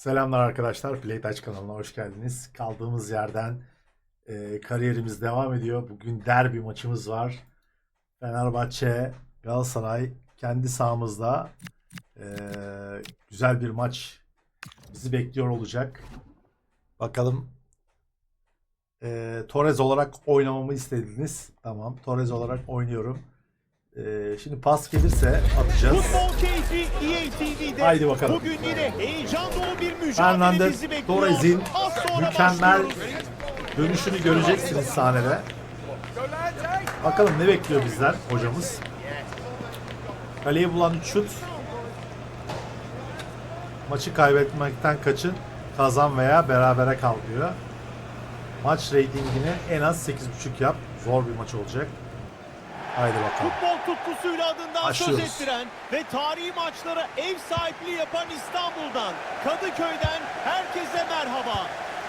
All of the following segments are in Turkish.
Selamlar arkadaşlar. Playtouch kanalına hoş geldiniz. Kaldığımız yerden e, kariyerimiz devam ediyor. Bugün derbi maçımız var. Fenerbahçe, Galatasaray kendi sahamızda e, güzel bir maç bizi bekliyor olacak. Bakalım e, Torres olarak oynamamı istediniz. Tamam. Torres olarak oynuyorum. E, şimdi pas gelirse atacağız. Keyfi EA TV'de. Haydi bakalım. Bugün yine heyecan dolu bir mücadele Fernandez bizi bekliyor. Torres'in Az sonra mükemmel başlıyoruz. dönüşünü göreceksiniz sahnede. Bakalım ne bekliyor bizden hocamız. Kaleye bulan şut. Maçı kaybetmekten kaçın. Kazan veya berabere kal diyor. Maç reytingini en az 8.5 yap. Zor bir maç olacak. Haydi bakalım. Futbol tutkusuyla adından Başlıyoruz. söz ettiren ve tarihi maçlara ev sahipliği yapan İstanbul'dan, Kadıköy'den herkese merhaba.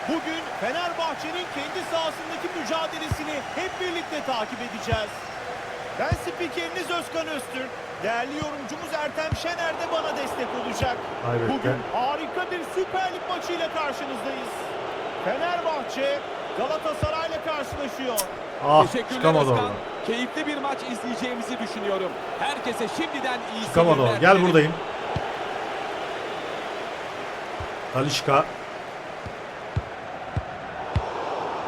Bugün Fenerbahçe'nin kendi sahasındaki mücadelesini hep birlikte takip edeceğiz. Ben spikeriniz Özkan Öztürk. Değerli yorumcumuz Ertem Şener de bana destek olacak. Be. Bugün harika bir Süper Lig maçıyla karşınızdayız. Fenerbahçe Galatasaray'la karşılaşıyor. Ah Teşekkürler çıkamadı Özkan. oradan. Keyifli bir maç izleyeceğimizi düşünüyorum. Herkese şimdiden iyi Çıkamadı seyirler o. Gel buradayım. Talişka.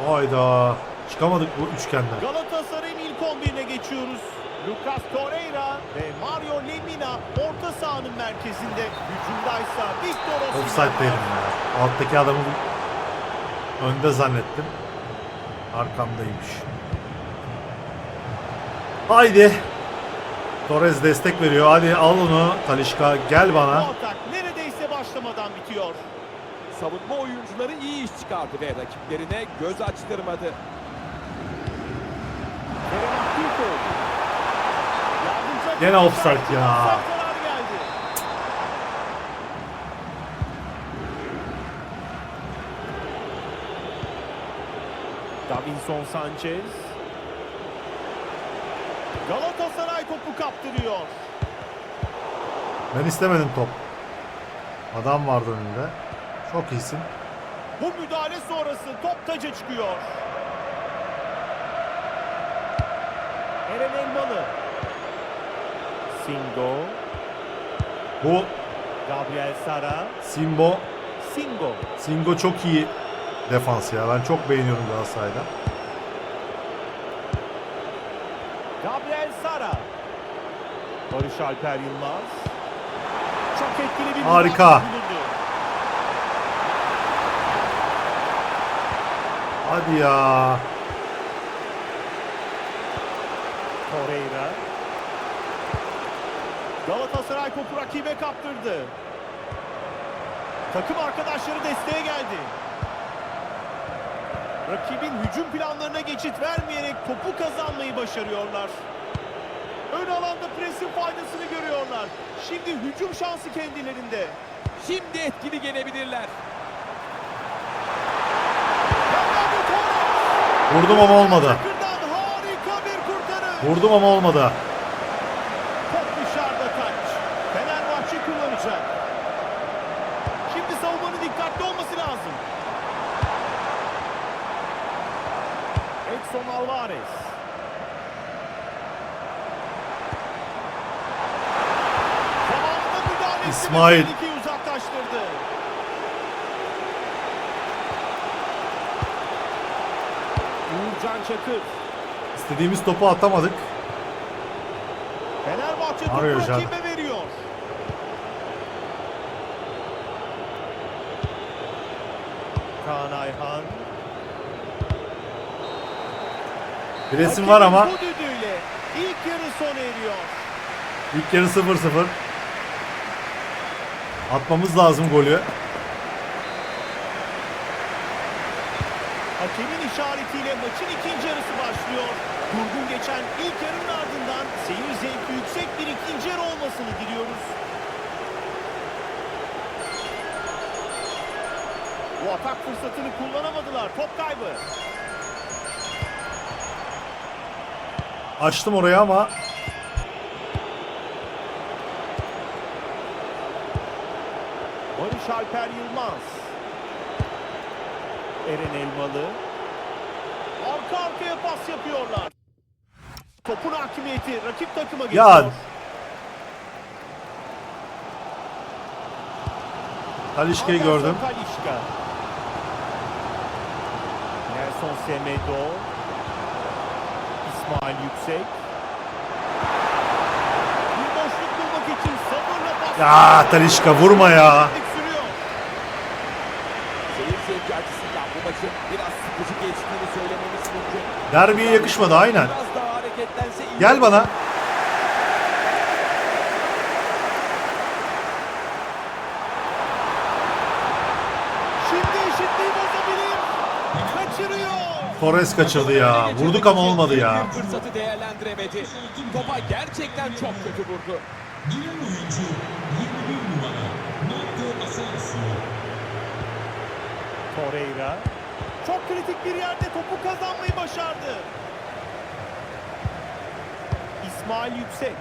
Hayda. Çıkamadık bu üçgenden. Galatasaray'ın ilk 11'ine geçiyoruz. Lucas Torreira ve Mario Lemina orta sahanın merkezinde. Hücumdaysa Victor Osimhen. Offside'daydım ya. Alttaki adamı önde zannettim. Arkamdaymış. Haydi. Torres destek veriyor. Hadi al onu. Talişka gel bana. neredeyse başlamadan bitiyor. Savunma oyuncuları iyi iş çıkardı ve rakiplerine göz açtırmadı. Gene offside ya. Davinson Sanchez. Galatasaray topu kaptırıyor. Ben istemedim top. Adam vardı önünde. Çok iyisin. Bu müdahale sonrası top taca çıkıyor. Eren Elmalı. Singo. Bu Gabriel Sara. Simbo Singo. Singo çok iyi defans ya. Ben çok beğeniyorum Galatasaray'da. Gabriel Sara. Barış Alper Yılmaz. Çok etkili bir Harika. Hadi ya. Torreira. Galatasaray topu rakibe kaptırdı. Takım arkadaşları desteğe geldi. Rakibin hücum planlarına geçit vermeyerek topu kazanmayı başarıyorlar. Ön alanda presin faydasını görüyorlar. Şimdi hücum şansı kendilerinde. Şimdi etkili gelebilirler. Vurdum ama olmadı. Çakır'dan harika bir kurtarış. Vurdum ama olmadı. Top dışarıda taç. Fenerbahçe kullanacak. Şimdi savunmanın dikkatli olması lazım. Edson Alvarez. İsmail. uzaklaştırdı. Uğurcan Çakır. İstediğimiz topu atamadık. Fenerbahçe topu Arıyor Can. rakibe veriyor. Kaan Ayhan. Bir resim var ama ilk yarı sona eriyor. ilk yarı 0-0. Atmamız lazım golü. Hakemin işaretiyle maçın ikinci yarısı başlıyor. Durgun geçen ilk yarının ardından seyir zevki yüksek bir ikinci yarı olmasını diliyoruz. Bu atak fırsatını kullanamadılar. Top kaybı. Açtım oraya ama Barış Alper Yılmaz. Eren Elmalı. Arka arkaya pas yapıyorlar. Topun hakimiyeti rakip takıma geçiyor. Ya. Talişka'yı gördüm. Talisca. Nelson Semedo. İsmail Yüksek. Bir boşluk bulmak için sabırla pas. Ya Talişka vurma ya. Derbiye yakışmadı aynen. Gel bana. Şimdi eşitliği. Torres kaçırdı ya. Vurduk ama olmadı ya. Fırsatı değerlendiremedi. Topa gerçekten çok kötü vurdu. Torreira. Çok kritik bir yerde topu kazanmayı başardı. İsmail Yüksek.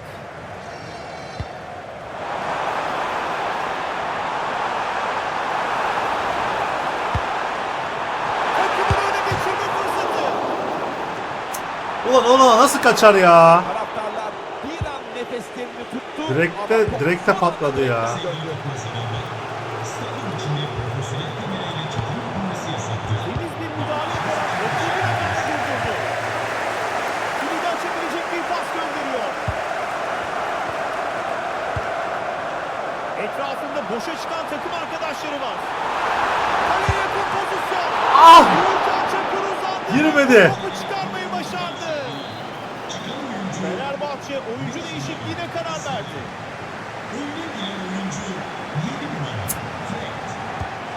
Ulan ona nasıl kaçar ya? Taraftarlar bir an nefeslerini tuttu. Direkte- direkte patladı ya. Etrafında boşa çıkan takım arkadaşları var. Kaleye yakın pozisyon. Ah! Girmedi. Topu çıkarmayı başardı. Fenerbahçe oyuncu değişikliğine karar verdi.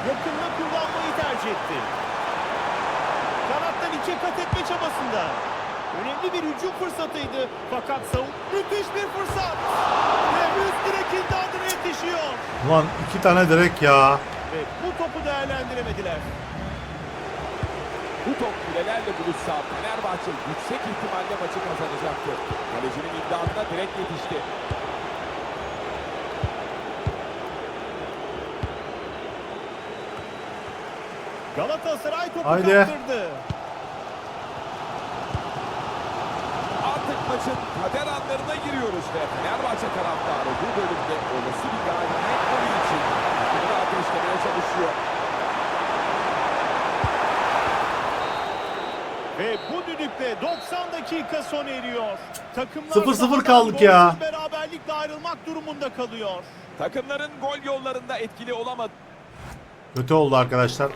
Yakında kullanmayı tercih etti. Kanattan iki kat etme çabasında. Önemli bir hücum fırsatıydı. Fakat savun müthiş bir fırsat. Ve üst direk imdadına yetişiyor. Ulan iki tane direk ya. Ve bu topu değerlendiremediler. Bu top kulelerle buluşsa Fenerbahçe yüksek ihtimalle maçı kazanacaktı. Kalecinin imdadına direkt yetişti. Galatasaray topu Haydi. kaptırdı. Artık maçın kader anlarına giriyoruz ve Fenerbahçe taraftarı bu bölümde olası bir galibiyet golü için takımını ateşlemeye çalışıyor. Ve bu düdükle 90 dakika sona eriyor. Takımlar 0-0 sahadan kaldık ya. beraberlikle ayrılmak durumunda kalıyor. Takımların gol yollarında etkili olamadı. Kötü oldu arkadaşlar.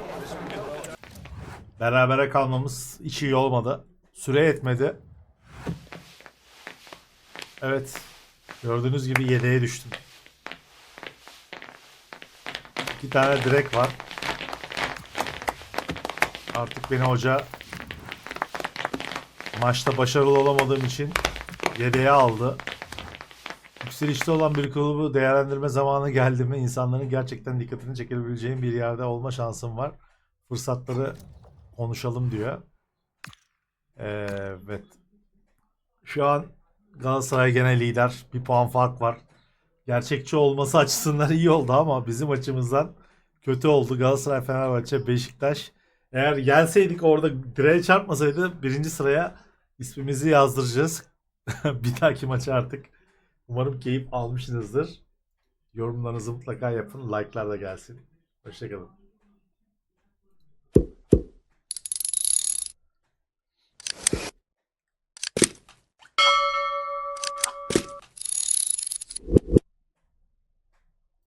Berabere kalmamız hiç iyi olmadı. Süre yetmedi. Evet. Gördüğünüz gibi yedeğe düştüm. İki tane direk var. Artık beni hoca maçta başarılı olamadığım için yedeğe aldı. Yükselişte olan bir kulübü değerlendirme zamanı geldi mi insanların gerçekten dikkatini çekebileceğim bir yerde olma şansım var. Fırsatları konuşalım diyor. Evet. Şu an Galatasaray gene lider. Bir puan fark var. Gerçekçi olması açısından iyi oldu ama bizim açımızdan kötü oldu. Galatasaray, Fenerbahçe, Beşiktaş. Eğer gelseydik orada direğe çarpmasaydı birinci sıraya ismimizi yazdıracağız. bir dahaki maça artık. Umarım keyif almışsınızdır. Yorumlarınızı mutlaka yapın. Like'lar da gelsin. Hoşçakalın.